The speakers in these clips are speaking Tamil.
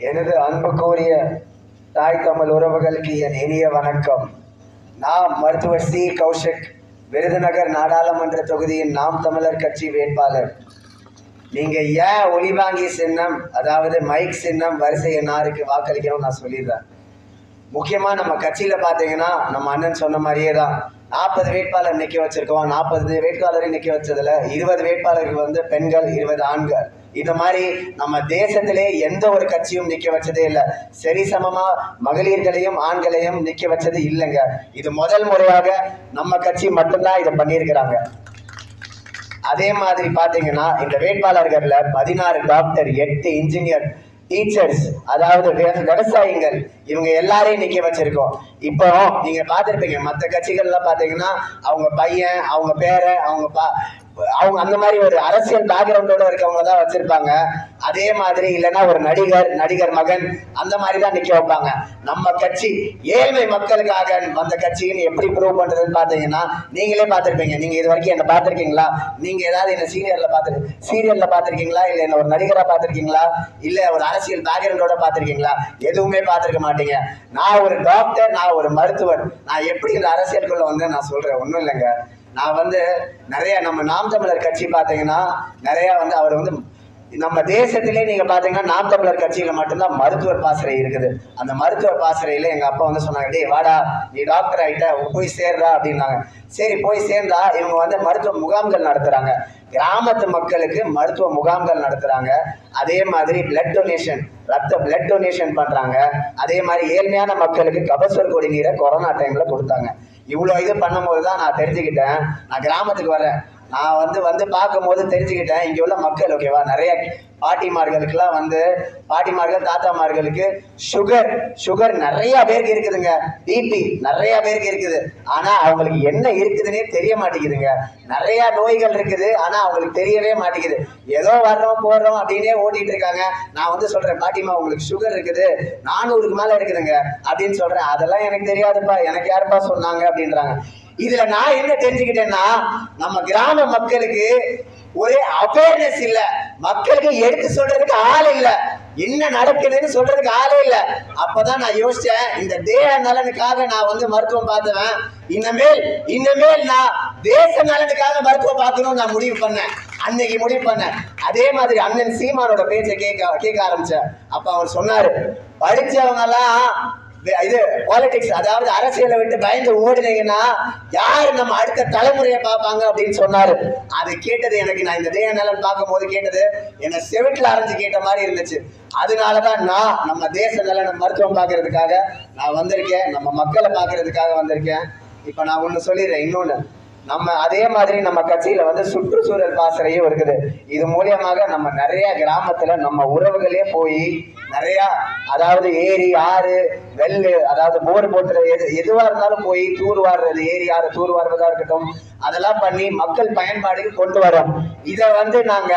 எனது அன்புக்குரிய தாய் தமிழ் உறவுகளுக்கு என் இனிய வணக்கம். நாம் மருத்துவர் சி. கௌஷிக் விருதுநகர் நாடாளுமன்ற தொகுதியின் நாம் தமிழர் கட்சி வேட்பாளர். நீங்க ஏன் ஒளிவாங்கி சின்னம் அதாவது மைக் சின்னம் வரிசை என்னாருக்கு வாக்களிக்கணும்னு நான் சொல்லிடுறேன். முக்கியமா நம்ம கட்சியில பாத்தீங்கன்னா நம்ம அண்ணன் சொன்ன மாதிரியே தான். நாற்பது வேட்பாளர் நிக்க வச்சிருக்கோம். நாற்பது வேட்பாளரை நிக்க வச்சதுல இருபது வேட்பாளர்கள் வந்து பெண்கள் இருபது ஆண்கள். இந்த மாதிரி நம்ம தேசத்திலே எந்த ஒரு கட்சியும் நிக்க வச்சதே இல்லை. சரிசமமா மகளிர்களையும் ஆண்களையும் நிக்க வச்சது இல்லைங்க. இது முதல் முறையாக நம்ம கட்சி மட்டும்தான் இதை பண்ணியிருக்கிறாங்க. அதே மாதிரி பாத்தீங்கன்னா இந்த வேட்பாளர்கள்ல பதினாறு டாக்டர் எட்டு இன்ஜினியர் டீச்சர்ஸ் அதாவது விவசாயிகள் இவங்க எல்லாரையும் நிக்க வச்சிருக்கோம். இப்போ நீங்க பார்த்துருப்பீங்க மற்ற கட்சிகள்லாம் பாத்தீங்கன்னா அவங்க பையன் அவங்க பேரை அவங்க பா அவங்க அந்த மாதிரி ஒரு அரசியல் பேக்ரவுண்டோட இருக்கவங்க தான் வச்சிருப்பாங்க. அதே மாதிரி இல்லைன்னா ஒரு நடிகர் நடிகர் மகன் அந்த மாதிரி தான் நிக்க வைப்பாங்க. நம்ம கட்சி ஏழ்மை மக்களுக்காக வந்த கட்சின்னு எப்படி ப்ரூவ் பண்றதுன்னு பாத்தீங்கன்னா நீங்களே பார்த்துருப்பீங்க. நீங்க இது வரைக்கும் என்ன பார்த்துருக்கீங்களா? நீங்க ஏதாவது என்ன சீரியல்ல பார்த்து சீரியல்ல பார்த்துருக்கீங்களா? இல்ல என்ன ஒரு நடிகரா பார்த்துருக்கீங்களா? இல்ல ஒரு அரசியல் பேக்ரவுண்டோட பார்த்துருக்கீங்களா? எதுவுமே பார்த்துருக்க மாட்டீங்க. நான் ஒரு டாக்டர் நான் ஒரு மருத்துவர். நான் எப்படி இந்த அரசியலுக்குள்ள வந்து நான் சொல்றேன். ஒண்ணும் இல்லைங்க. நான் வந்து நிறைய நம்ம நாம் தமிழர் கட்சி பார்த்தீங்கன்னா நிறைய வந்து அவர் வந்து நம்ம தேசத்திலே நீங்க பாத்தீங்கன்னா நாம் தமிழர் கட்சியில மட்டும்தான் மருத்துவர் பாசறை இருக்குது. அந்த மருத்துவர் பாசறையில எங்க அப்பா வந்து சொன்னாங்க டே வாடா நீ டாக்டர் ஆகிட்ட போய் சேர்றா அப்படின்னாங்க. சரி போய் சேர்ந்தா இவங்க வந்து மருத்துவ முகாம்கள் நடத்துறாங்க. கிராமத்து மக்களுக்கு மருத்துவ முகாம்கள் நடத்துறாங்க. அதே மாதிரி பிளட் டொனேஷன் ரத்த பிளட் டொனேஷன் பண்றாங்க. அதே மாதிரி ஏழ்மையான மக்களுக்கு கபசுர குடிநீரை கொரோனா டைம்ல கொடுத்தாங்க. இவ்வளோ இது பண்ணும்போது தான் நான் தெரிஞ்சுக்கிட்டேன். நான் கிராமத்துக்கு வரேன். நான் வந்து வந்து பார்க்கும்போது தெரிஞ்சுக்கிட்டேன். இங்கே உள்ள மக்கள் ஓகேவா நிறைய பாட்டிமார்களுக்கெல்லாம் வந்து பாட்டிமார்கள் தாத்தாமார்களுக்கு சுகர் சுகர் நிறைய பேருக்கு இருக்குதுங்க. பிபி நிறைய பேருக்கு இருக்குது. ஆனால் அவங்களுக்கு என்ன இருக்குதுன்னே தெரிய மாட்டேங்குதுங்க. நிறைய நோய்கள் இருக்குது ஆனால் அவங்களுக்கு தெரியவே மாட்டேங்குது. ஏதோ வர்றோம் போடுறோம் அப்படின்னே ஓட்டிகிட்டு இருக்காங்க. நான் வந்து சொல்றேன் பாட்டிமா உங்களுக்கு சுகர் இருக்குது. நானூறுக்கு மேலே இருக்குதுங்க. அப்படின்னு சொல்றேன். அதெல்லாம் எனக்கு தெரியாதுப்பா. எனக்கு யாருப்பா சொன்னாங்க? அப்படின்றாங்க. இதுல நான் என்ன தெரிஞ்சுக்கிட்டேன்னா நம்ம கிராம மக்களுக்கு ஒரே அவேர்னஸ் இல்ல. மக்களுக்கு எடுத்து சொல்றதுக்கு ஆள் இல்ல. என்ன நடக்குதுன்னு சொல்றதுக்கு ஆளே இல்ல. அப்பதான் நான் யோசிச்சேன் இந்த தேக நலனுக்காக நான் வந்து மருத்துவம் பார்த்துவேன். இனிமேல் இனிமேல் நான் தேச நலனுக்காக மருத்துவம் பார்க்கணும்னு நான் முடிவு பண்ணேன். அன்னைக்கு முடிவு பண்ணேன். அதே மாதிரி அண்ணன் சீமானோட பேச்சை கேட்க கேட்க ஆரம்பிச்சேன். அப்ப அவர் சொன்னாரு படிச்சவங்க எல்லாம் இது பாலிடிக்ஸ் அதாவது அரசியலை விட்டு பயந்து ஓடினீங்கன்னா யார் நம்ம அடுத்த தலைமுறையை பார்ப்பாங்க அப்படின்னு சொன்னாரு. அது கேட்டது எனக்கு நான் இந்த தேய நலன் பார்க்கும் போது கேட்டது என்ன செவிட்டில் அரைஞ்சு கேட்ட மாதிரி இருந்துச்சு. அதனாலதான் நான் நம்ம தேச நலனை மருத்துவம் பார்க்கறதுக்காக நான் வந்திருக்கேன் நம்ம மக்களை பார்க்கறதுக்காக வந்திருக்கேன். இப்போ நான் ஒன்று சொல்லிடுறேன் இன்னொன்று நம்ம அதே மாதிரி நம்ம கட்சியில வந்து சுற்றுச்சூழல் பாசறையும் இருக்குது. இது மூலியமாக நம்ம நிறைய கிராமத்துல நம்ம உறவுகளே போய் நிறைய அதாவது ஏரி ஆறு வெள்ளு அதாவது போர் போட்டுற எது எதுவா இருந்தாலும் போய் தூர் வாடுறது ஏரி ஆறு தூர் வாடுறதா இருக்கட்டும் அதெல்லாம் பண்ணி மக்கள் பயன்பாடுக்கு கொண்டு வரோம். இதை வந்து நாங்க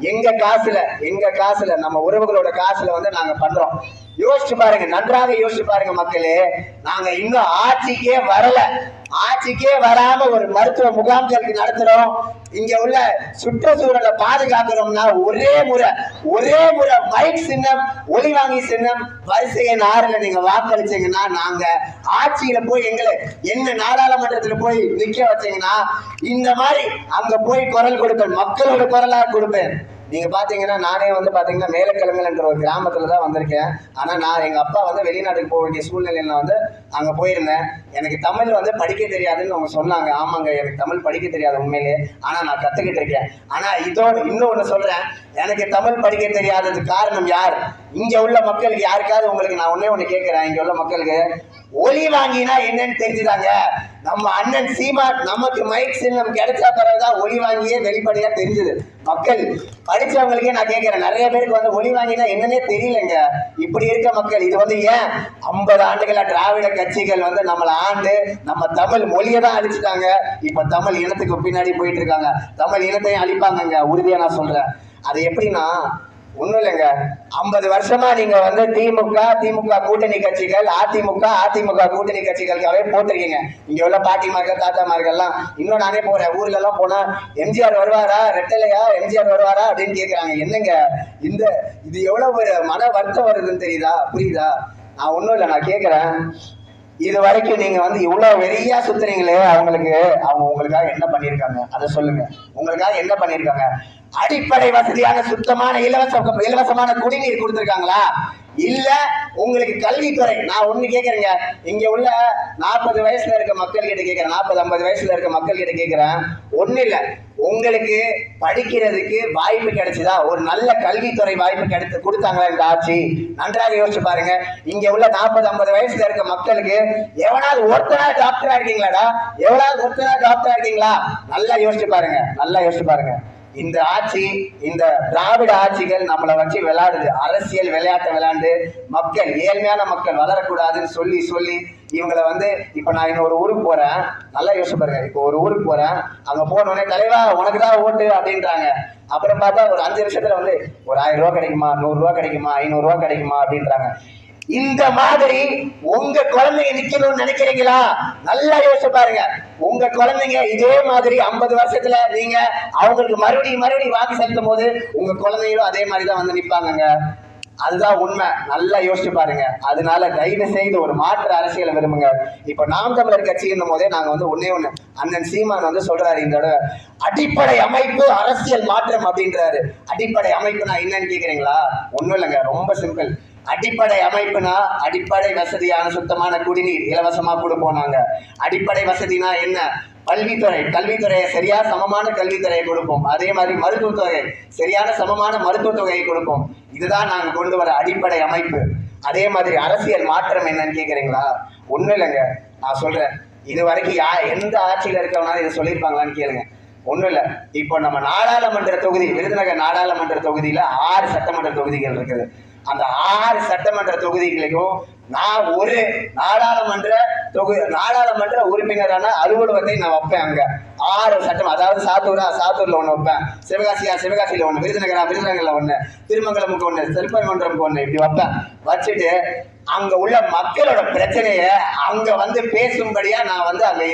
எங்க காசுல எங்க காசுல நம்ம உறவுகளோட காசுல வந்து நாங்க பண்றோம். யோசிச்சு பாருங்க நன்றாக யோசிச்சு பாருங்க மக்களே நாங்க இன்னும் ஆட்சிக்கே வரல. ஆட்சிக்கே வராம ஒரு மருத்துவ முகாம்களுக்கு நடத்துறோம். இங்க உள்ள சுற்றுச்சூழலை பாதுகாக்கிறோம்னா ஒரே முறை ஒரே முறை மைக் சின்னம் ஒளிவாங்கி சின்னம் வரிசை எண் ஆறுல நீங்க வாக்களிச்சீங்கன்னா நாங்க ஆட்சியில போய் எங்களை என்ன நாடாளுமன்றத்துல போய் நிக்க வச்சீங்கன்னா இந்த மாதிரி அங்க போய் குரல் கொடுப்பேன். மக்களோட குரலா கொடுப்பேன். நீங்கள் பார்த்தீங்கன்னா நானே வந்து பார்த்தீங்கன்னா மேலக்கிழங்கல் என்ற ஒரு கிராமத்தில் தான் வந்திருக்கேன். ஆனால் நான் எங்கள் அப்பா வந்து வெளிநாட்டுக்கு போக வேண்டிய சூழ்நிலையில வந்து அங்கே போயிருந்தேன். எனக்கு தமிழ் வந்து படிக்க தெரியாதுன்னு அவங்க சொன்னாங்க. ஆமாங்க எனக்கு தமிழ் படிக்க தெரியாது உண்மையிலே. ஆனால் நான் கற்றுக்கிட்டு இருக்கேன். ஆனால் இதோட இன்னொன்று சொல்கிறேன் எனக்கு தமிழ் படிக்க தெரியாததுக்கு காரணம் யார்? இங்கே உள்ள மக்களுக்கு யாருக்காவது உங்களுக்கு நான் ஒன்றே ஒன்று கேட்குறேன் இங்கே உள்ள மக்களுக்கு ஒலி வாங்கினா என்னன்னு தெரிஞ்சுதாங்க. நம்ம அண்ணன் சீமா நமக்கு மைக் சின்னம் கிடைச்சா பிறகுதான் ஒலி வாங்கியே வெளிப்படையாக தெரிஞ்சுது. மக்கள் படித்தவங்களுக்கே நான் கேட்குறேன் நிறைய பேருக்கு வந்து ஒலி வாங்கினா என்னன்னே தெரியலங்க. இப்படி இருக்க மக்கள் இது வந்து ஏன் ஐம்பது ஆண்டுகளாக திராவிட கட்சிகள் வந்து நம்மளை ஆண்டு நம்ம தமிழ் மொழியை தான் அழிச்சிட்டாங்க. இப்போ தமிழ் இனத்துக்கு பின்னாடி போயிட்டு இருக்காங்க. தமிழ் இனத்தையும் அழிப்பாங்கங்க. உறுதியாக நான் சொல்கிறேன் அது எப்படின்னா ஒண்ணும் இல்லைங்க ஐம்பது வருஷமா நீங்க வந்து திமுக திமுக கூட்டணி கட்சிகள் அதிமுக அதிமுக கூட்டணி கட்சிகளுக்காகவே போட்டிருக்கீங்க. இங்க உள்ள பாட்டிமார்கள் தாத்தாமார்கள்லாம் இன்னும் நானே போறேன். ஊர்ல எல்லாம் போனா எம்ஜிஆர் வருவாரா ரெட்டலையா எம்ஜிஆர் வருவாரா அப்படின்னு கேக்குறாங்க. என்னங்க இந்த இது எவ்வளவு ஒரு மன வருத்தம் வருதுன்னு தெரியுதா? புரியுதா? நான் ஒண்ணும் இல்லை நான் கேக்குறேன். இது வரைக்கும் நீங்க வந்து இவ்வளவு வெறியா சுத்துறீங்களே அவங்களுக்கு அவங்க உங்களுக்காக என்ன பண்ணிருக்காங்க அதை சொல்லுங்க. உங்களுக்காக என்ன பண்ணிருக்காங்க அடிப்படை வசதியான சுத்தமான இலவச இலவசமான குடிநீர் கொடுத்துருக்காங்களா? இல்ல உங்களுக்கு கல்வித்துறை நான் ஒண்ணு கேக்குறேங்க. இங்க உள்ள நாற்பது வயசுல இருக்க மக்கள் கிட்ட கேக்குறேன். நாற்பது ஐம்பது வயசுல இருக்க மக்கள் கிட்ட கேக்குறேன். ஒண்ணு இல்ல உங்களுக்கு படிக்கிறதுக்கு வாய்ப்பு கிடைச்சதா? ஒரு நல்ல கல்வித்துறை வாய்ப்பு கிடைத்து கொடுத்தாங்களா இந்த ஆட்சி? நன்றாக யோசிச்சு பாருங்க. இங்க உள்ள நாற்பது ஐம்பது வயசுல இருக்க மக்களுக்கு எவனாவது ஒருத்தனா டாக்டரா இருக்கீங்களாடா? எவனாவது ஒருத்தனா டாக்டரா இருக்கீங்களா? நல்லா யோசிச்சு பாருங்க நல்லா யோசிச்சு பாருங்க. இந்த ஆட்சி இந்த திராவிட ஆட்சிகள் நம்மளை வச்சு விளையாடுது. அரசியல் விளையாட்டை விளையாண்டு மக்கள் ஏழ்மையான மக்கள் வளரக்கூடாதுன்னு சொல்லி சொல்லி இவங்களை வந்து இப்ப நான் இன்னொரு ஊருக்கு போறேன். நல்லா யோசிச்சு பாருங்க. இப்போ ஒரு ஊருக்கு போறேன். அங்க போனோடனே தலைவா உனக்கு தான் ஓட்டு அப்படின்றாங்க. அப்புறம் பார்த்தா ஒரு அஞ்சு வருஷத்துல வந்து ஒரு ஆயிரம் ரூபாய் கிடைக்குமா நூறு கிடைக்குமா ஐநூறு ரூபாய் கிடைக்குமா அப்படின்றாங்க. இந்த மாதிரி உங்க குழந்தைங்க நிக்கணும்னு நினைக்கிறீங்களா? நல்லா யோசிச்சு பாருங்க. உங்க குழந்தைங்க இதே மாதிரி ஐம்பது வருஷத்துல நீங்க அவங்களுக்கு மறுபடியும் மறுபடியும் வாக்கு செலுத்தும் போது உங்க குழந்தைங்களும் அதே மாதிரி தான் வந்து நிப்பாங்கங்க. அதுதான் உண்மை. நல்லா யோசிச்சு பாருங்க. அதனால தயவு செய்து ஒரு மாற்று அரசியலை விரும்புங்க. இப்ப நாம் தமிழர் கட்சின்னும் போதே நாங்க வந்து ஒன்னே ஒண்ணு. அண்ணன் சீமான் வந்து சொல்றாரு இந்த அடிப்படை அமைப்பு அரசியல் மாற்றம் அப்படின்றாரு. அடிப்படை அமைப்பு நான் என்னன்னு கேக்குறீங்களா? ஒண்ணும் இல்லைங்க. ரொம்ப சிம்பிள் அடிப்படை அமைப்புனா அடிப்படை வசதியான சுத்தமான குடிநீர் இலவசமா கொடுப்போம் நாங்க அடிப்படை வசதினா என்ன? கல்வித்துறை. கல்வித்துறையை சரியா சமமான கல்வித்துறையை கொடுப்போம். அதே மாதிரி மருத்துவத்துறை. சரியான சமமான மருத்துவத் தொகையை கொடுப்போம். இதுதான் நாங்க கொண்டு வர அடிப்படை அமைப்பு. அதே மாதிரி அரசியல் மாற்றம் என்னன்னு கேக்குறீங்களா? ஒன்றும் இல்லைங்க. நான் சொல்றேன். இது வரைக்கும் யா எந்த ஆட்சியில இருக்கவனாலும் இதை சொல்லியிருப்பாங்களான்னு கேளுங்க. ஒன்றும் இல்ல. இப்போ நம்ம நாடாளுமன்ற தொகுதி விருதுநகர் நாடாளுமன்ற தொகுதியில ஆறு சட்டமன்ற தொகுதிகள் இருக்குது. அந்த ஆறு சட்டமன்ற தொகுதிகளுக்கும் நான் ஒரு நாடாளுமன்ற தொகுதி நாடாளுமன்ற உறுப்பினரான அலுவலகத்தை நான் வைப்பேன் அங்க. ஆறு சட்டம் அதாவது சாத்தூரா சாத்தூர்ல ஒண்ணு வைப்பேன். சிவகாசியா சிவகாசியில ஒண்ணு விருதுநகரா விருதுநகர்ல ஒண்ணு திருமங்கலமுக்கு ஒண்ணு செல்பமன்றமுக்கு ஒண்ணு இப்படி வைப்பேன். வச்சுட்டு அங்க உள்ள மக்களோட பிரச்சனைய அங்க வந்து பேசும்படியா நான் வந்து அங்க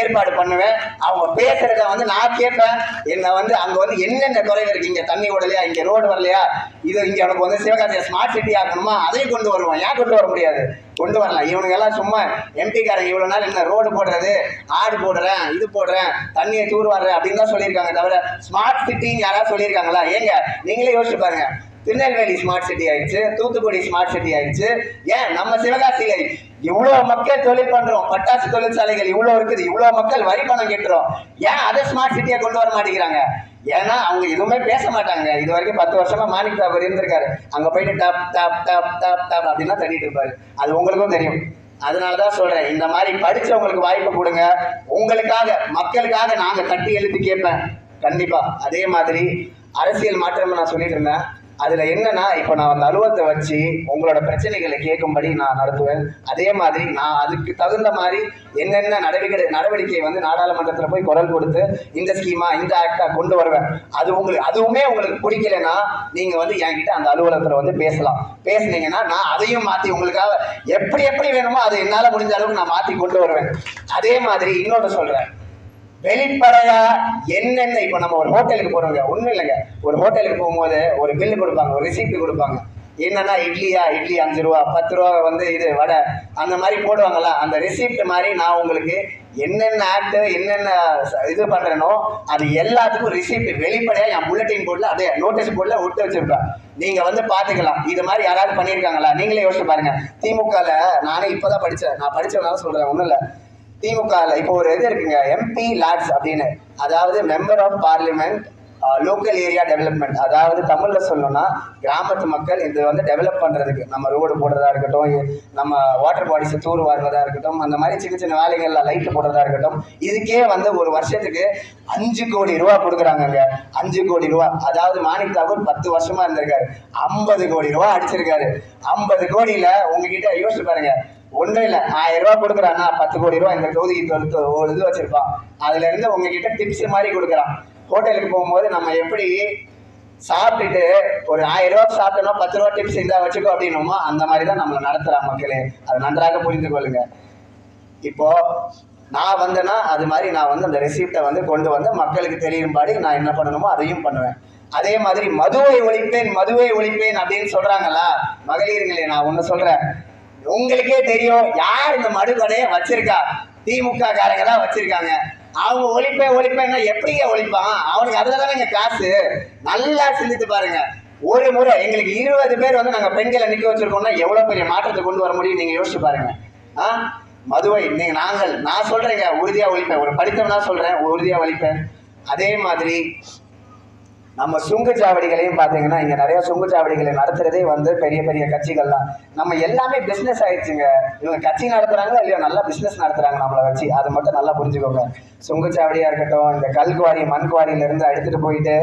ஏற்பாடு பண்ணுவேன். அவங்க பேசுறத வந்து நான் கேட்பேன். என்ன வந்து அங்க வந்து என்னென்ன குறைவு இருக்கு? இங்க தண்ணி ஓடலையா? இங்க ரோடு வரலையா? இது இங்க எனக்கு வந்து சிவகாசியை ஸ்மார்ட் சிட்டி ஆக்கணுமா அதையும் கொண்டு வருவோம். ஏன் கொண்டு வர முடியாது? கொண்டு வரலாம். இவனுங்க எல்லாம் சும்மா எம்பி காரங்க இவ்வளவு நாள் என்ன ரோடு போடுறது? ஆடு போடுறேன் இது போடுறேன் தண்ணியை தூர் வர்றேன் அப்படின்னு தான் சொல்லியிருக்காங்க தவிர ஸ்மார்ட் சிட்டின்னு யாராவது சொல்லியிருக்காங்களா? ஏங்க நீங்களே யோசிச்சு பாருங்க. திருநெல்வேலி ஸ்மார்ட் சிட்டி ஆயிடுச்சு தூத்துக்குடி ஸ்மார்ட் சிட்டி ஆயிடுச்சு. ஏன்? நம்ம சிவகாசியில இவ்வளவு மக்கள் தொழில் பண்றோம் பட்டாசு தொழிற்சாலைகள் இவ்வளவு இருக்குது இவ்வளவு மக்கள் வரி பணம் கட்டுறோம். ஏன் அதை ஸ்மார்ட் சிட்டியை கொண்டு வர மாட்டேங்கிறாங்க? ஏன்னா அவங்க எதுவுமே பேச மாட்டாங்க. இது வரைக்கும் பத்து வருஷமா மாணிக் தாபர் இருந்திருக்காரு. அங்க போயிட்டு top top top top top அப்படின்னா தட்டிட்டு இருப்பாரு. அது உங்களுக்கும் தெரியும். அதனாலதான் சொல்றேன் இந்த மாதிரி படிச்சவங்களுக்கு வாய்ப்பு கொடுங்க. உங்களுக்காக மக்களுக்காக நாங்க தட்டி எழுதி கேட்பேன். கண்டிப்பா அதே மாதிரி அரசியல் மாற்றம் நான் சொல்லிட்டு இருந்தேன். அதுல என்னன்னா இப்போ நான் அந்த அலுவலகத்தை வச்சு உங்களோட பிரச்சனைகளை கேட்கும்படி நான் நடத்துவேன். அதே மாதிரி நான் அதுக்கு தகுந்த மாதிரி என்னென்ன நடவடிக்கை நடவடிக்கை வந்து நாடாளுமன்றத்தில் போய் குரல் கொடுத்து இந்த ஸ்கீமா இந்த ஆக்டா கொண்டு வருவேன். அது உங்களுக்கு அதுவுமே உங்களுக்கு பிடிக்கலன்னா நீங்க வந்து என்கிட்ட அந்த அலுவலகத்துல வந்து பேசலாம். பேசுனீங்கன்னா நான் அதையும் மாத்தி உங்களுக்காக எப்படி எப்படி வேணுமோ அது என்னால முடிஞ்ச அளவுக்கு நான் மாத்தி கொண்டு வருவேன். அதே மாதிரி இன்னொன்று சொல்றேன். வெளிப்படையா என்னென்ன இப்போ நம்ம ஒரு ஹோட்டலுக்கு போறோங்க ஒன்றும் இல்லைங்க. ஒரு ஹோட்டலுக்கு போகும்போது ஒரு பில்லு கொடுப்பாங்க ஒரு ரிசிப்ட் கொடுப்பாங்க. என்னன்னா இட்லியா இட்லி அஞ்சு ரூபா பத்து ரூபா வந்து இது வடை அந்த மாதிரி போடுவாங்கல்ல. அந்த ரிசிப்ட் மாதிரி நான் உங்களுக்கு என்னென்ன ஆக்டு என்னென்ன இது பண்ணுறேனோ அது எல்லாத்துக்கும் ரிசிப்ட் வெளிப்படையாக என் புல்லட்டின் போர்டில் அதே நோட்டீஸ் போர்டில் விட்டு வச்சுருப்பேன். நீங்கள் வந்து பார்த்துக்கலாம். இது மாதிரி யாராவது பண்ணியிருக்காங்களா? நீங்களே யோசிச்சு பாருங்கள் திமுகவில் நானே இப்போ தான் படித்தேன் நான் படிச்சதுனால சொல்கிறேன் ஒன்றும் இல்லை. திமுகல இப்போ ஒரு இது இருக்குங்க எம்பி லாட்ஸ் அப்படின்னு. அதாவது member of parliament local area development அதாவது தமிழில் சொல்லணும்னா கிராமத்து மக்கள் இது வந்து டெவலப் பண்ணுறதுக்கு நம்ம ரோடு போடுறதா இருக்கட்டும் நம்ம வாட்டர் பாடிஸை தூர் வாருறதா இருக்கட்டும் அந்த மாதிரி சின்ன சின்ன வேலைகள்லாம் லைட்டு போடுறதா இருக்கட்டும் இதுக்கே வந்து ஒரு வருஷத்துக்கு அஞ்சு கோடி ரூபா கொடுக்குறாங்கங்க. அஞ்சு கோடி ரூபா. அதாவது மாணிக் தாக்கூர் பத்து வருஷமா இருந்திருக்காரு. ஐம்பது கோடி ரூபா அடிச்சிருக்காரு. ஐம்பது கோடியில் உங்ககிட்ட யோசிச்சு பாருங்க. ஒன்றும் இல்ல. ஆயிரம் ரூபாய் கொடுக்குறான்னா பத்து கோடி ரூபாய் இந்த தொகுதிக்கு தொடுத்து ஒரு இது வச்சிருப்பான். அதுல இருந்து உங்ககிட்ட டிப்ஸ் மாதிரி கொடுக்குறான். ஹோட்டலுக்கு போகும்போது நம்ம எப்படி சாப்பிட்டுட்டு ஒரு ஆயிரம் ரூபா சாப்பிட்டோம்னா பத்து ரூபா டிப்ஸ் இருந்தால் வச்சுக்கோ அப்படின்னுமோ அந்த மாதிரி தான் நம்மளை நடத்துகிறான் மக்களே. அது நன்றாக புரிந்து கொள்ளுங்க. இப்போ நான் வந்தேன்னா அது மாதிரி நான் வந்து அந்த ரெசிப்டை வந்து கொண்டு வந்து மக்களுக்கு தெரியும்படி நான் என்ன பண்ணணுமோ அதையும் பண்ணுவேன். அதே மாதிரி மதுவை ஒழிப்பேன் மதுவை ஒழிப்பேன் அப்படின்னு சொல்றாங்களா? மகளிர்களே நான் ஒன்று சொல்றேன். உங்களுக்கே தெரியும் யார் இந்த மடு கடையை வச்சிருக்கா? திமுக காரங்க தான் வச்சிருக்காங்க. அவங்க ஒழிப்பேன் ஒழிப்பேன்னா எப்படிங்க ஒழிப்பான் அவனுக்கு அதுல தானே காசு நல்லா சிந்தித்து பாருங்க. ஒரு முறை எங்களுக்கு இருபது பேர் வந்து நாங்க பெண்களை நிக்க வச்சிருக்கோம்னா எவ்வளவு பெரிய மாற்றத்தை கொண்டு வர முடியும் நீங்க யோசிச்சு பாருங்க. ஆ? மதுவை நீங்க நாங்கள் நான் சொல்றேங்க உறுதியா ஒழிப்பேன். ஒரு படித்தவனா சொல்றேன் உறுதியா ஒழிப்பேன். அதே மாதிரி நம்ம சுங்கச்சாவடிகளையும் பார்த்தீங்கன்னா இங்க நிறைய சுங்கச்சாவடிகளை நடத்துறதே வந்து பெரிய பெரிய கட்சிகள்லாம். நம்ம எல்லாமே பிசினஸ் ஆயிடுச்சுங்க. இவங்க கட்சி நடத்துறாங்களா இல்லையோ நல்லா பிசினஸ் நடத்துறாங்க நம்மளை வச்சு அது மட்டும் நல்லா புரிஞ்சுக்கோங்க. சுங்கச்சாவடியா இருக்கட்டும் இந்த கல்குவாரி மண்குவாரியில இருந்து எடுத்துட்டு போயிட்டு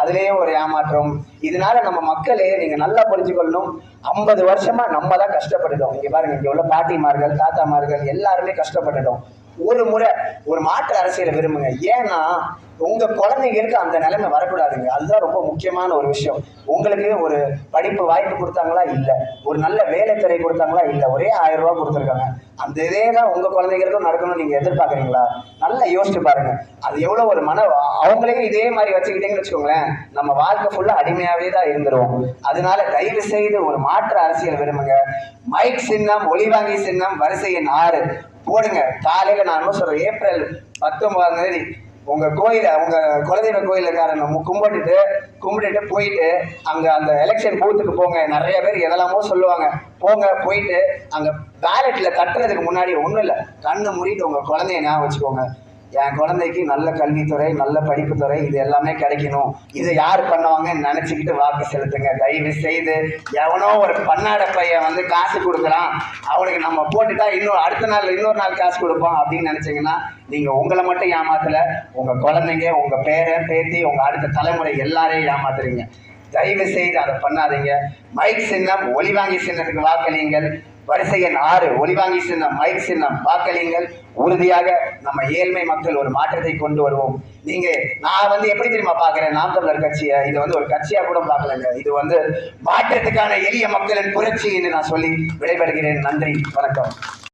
அதுலேயே ஒரு ஏமாற்றம். இதனால நம்ம மக்களே நீங்க நல்லா புரிஞ்சுக்கொள்ளணும். ஐம்பது வருஷமா நம்ம தான் கஷ்டப்பட்டுட்டோம். இங்க பாருங்க இங்க உள்ள பாட்டிமார்கள் தாத்தாமார்கள் எல்லாருமே கஷ்டப்பட்டுட்டோம். ஒரு முறை ஒரு மாற்று அரசியலை விரும்புங்க. ஏன்னா உங்க குழந்தைங்களுக்கு அந்த நிலைமை வரக்கூடாதுங்க. அதுதான் ரொம்ப முக்கியமான ஒரு விஷயம். உங்களுக்கு ஒரு படிப்பு வாய்ப்பு கொடுத்தாங்களா? இல்ல. ஒரு நல்ல வேலை திரை கொடுத்தாங்களா? இல்ல. ஒரே ஆயிரம் ரூபாய் கொடுத்துருக்காங்க. அந்த இதே தான் உங்க குழந்தைங்களுக்கும் நடக்கணும்னு நீங்க எதிர்பார்க்குறீங்களா? நல்லா யோசிச்சு பாருங்க. அது எவ்வளவு ஒரு மன அவங்களையும் இதே மாதிரி வச்சுக்கிட்டீங்கன்னு வச்சுக்கோங்களேன் நம்ம வாழ்க்கை ஃபுல்லா அடிமையாவே தான் இருந்துருவோம். அதனால தயவு செய்து ஒரு மாற்று அரசியல் விரும்புங்க. மைக் சின்னம் ஒளிவாங்கி சின்னம் வரிசை எண் ஆறு. போடுங்க. காலையில நான் என்ன சொல்றேன்? ஏப்ரல் பத்தொன்பதாம் தேதி உங்க கோயில உங்க குலதெய்வ கோயிலுக்காரன் கும்பிட்டுட்டு கும்பிட்டுட்டு போயிட்டு அங்க அந்த எலெக்ஷன் பூத்துக்கு போங்க. நிறைய பேர் எதெல்லாமோ சொல்லுவாங்க. போங்க போயிட்டு அங்க பேலட்ல தட்டுறதுக்கு முன்னாடி ஒண்ணும் இல்லை. கண்ணு மூடிட்டு உங்க குழந்தைய ஞாபகம் வச்சுக்கோங்க. என் குழந்தைக்கு நல்ல கல்வித்துறை நல்ல படிப்புத்துறை இது எல்லாமே கிடைக்கணும். இதை யார் பண்ணுவாங்கன்னு நினச்சிக்கிட்டு வாக்கு செலுத்துங்க. தயவு செய்து எவனோ ஒரு பன்னாட பையன் வந்து காசு கொடுக்குறான். அவனுக்கு நம்ம போட்டுட்டா இன்னொரு அடுத்த நாள் இன்னொரு நாள் காசு கொடுப்போம் அப்படின்னு நினச்சிங்கன்னா நீங்கள் உங்களை மட்டும் ஏமாத்தலை. உங்கள் குழந்தைங்க உங்கள் பேரன் பேத்தி உங்கள் அடுத்த தலைமுறை எல்லாரையும் ஏமாத்துறீங்க. தயவு செய்து அதை பண்ணாதீங்க. மைக் சின்னம் ஒளிவாங்கி சின்னத்துக்கு வாக்களியுங்கள். வரிசை எண் ஆறு ஒளிவாங்கி சின்னம் மைக் சின்னம் வாக்களியுங்கள். உறுதியாக நம்ம ஏழ்மை மக்கள் ஒரு மாற்றத்தை கொண்டு வருவோம். நீங்க நான் வந்து எப்படி தெரியுமா பாக்குறேன் நாம் தமிழர் கட்சியை இது வந்து ஒரு கட்சியா கூட பார்க்கலங்க. இது வந்து மாற்றத்துக்கான எளிய மக்களின் புரட்சி என்று நான் சொல்லி விடைபெறுகிறேன். நன்றி வணக்கம்.